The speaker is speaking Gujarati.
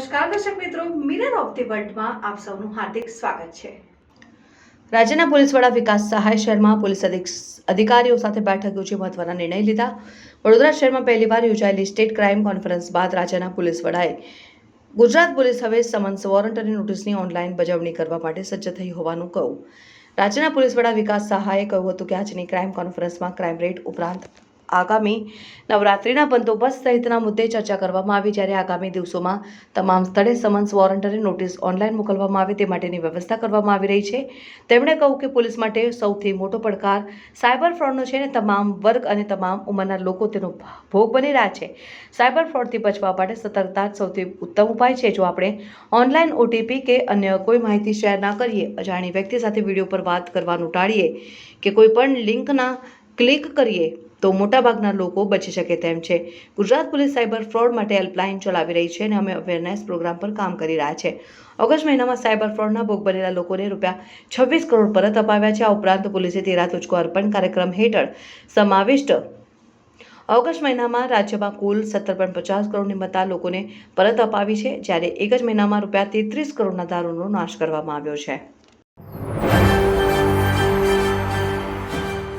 નમસ્કાર, દર્શક મિત્રો. મિરર ઓફ ધી વર્લ્ડમાં આપ સૌનું હાર્દિક સ્વાગત છે. રાજ્યના પોલીસ વડા વિકાસ સહાય શહેરમાં પોલીસ અધિક- અધિકારીઓ સાથે બેઠક યોજી મહત્વના નિર્ણય લીધા. વડોદરા શહેરમાં પહેલીવાર યોજાયેલી સ્ટેટ ક્રાઇમ કોન્ફરન્સ બાદ રાજ્યના પોલીસ વડાએ ગુજરાત પોલીસ હવે સમન્સ વોરંટ અને નોટિસની ઓનલાઈન બજવણી કરવા માટે સજ્જ થઈ હોવાનું કહું રાજ્યના પોલીસ વડા વિકાસ સહાયે કહ્યું હતું કે આજની ક્રાઇમ કોન્ફરન્સમાં ક્રાઇમ રેટ ઉપરાંત આગામી નવરાત્રિના બંદોબસ્ત સહિતના મુદ્દે ચર્ચા કરવામાં આવી. જ્યારે આગામી દિવસોમાં તમામ સ્થળે સમન્સ વોરંટ અને નોટિસ ઓનલાઈન મોકલવામાં આવે તે માટેની વ્યવસ્થા કરવામાં આવી રહી છે. તેમણે કહ્યું કે પોલીસ માટે સૌથી મોટો પડકાર સાયબર ફ્રોડનો છે અને તમામ વર્ગ અને તમામ ઉંમરના લોકો તેનો ભોગ બની રહ્યા છે. સાયબર ફ્રોડથી બચવા માટે સતર્કતા સૌથી ઉત્તમ ઉપાય છે. જો આપણે ઓનલાઈન ઓટીપી કે અન્ય કોઈ માહિતી શેર ના કરીએ, અજાણી વ્યક્તિ સાથે વીડિયો પર વાત કરવાનું ટાળીએ કે કોઈ પણ લિંકના ક્લિક કરીએ તો મોટાભાગના લોકો બચી શકે તેમ છે. ગુજરાત પોલીસ સાયબર ફ્રોડ માટે હેલ્પલાઇન ચલાવી રહી છે અને અમે અવેરનેસ પ્રોગ્રામ પર કામ કરી રહ્યા છે. ઓગસ્ટ મહિનામાં સાયબર ફ્રોડના ભોગ બનેલા લોકોને રૂપિયા છવ્વીસ કરોડ પરત અપાવ્યા છે. આ ઉપરાંત પોલીસે તેરા તુચકો અર્પણ કાર્યક્રમ હેઠળ સમાવિષ્ટ ઓગસ્ટ મહિનામાં રાજ્યમાં કુલ સત્તર પોઈન્ટ પચાસ કરોડની મત્તા લોકોને પરત અપાવી છે. જ્યારે એક જ મહિનામાં રૂપિયા તેત્રીસ કરોડના દારૂનો નાશ કરવામાં આવ્યો છે.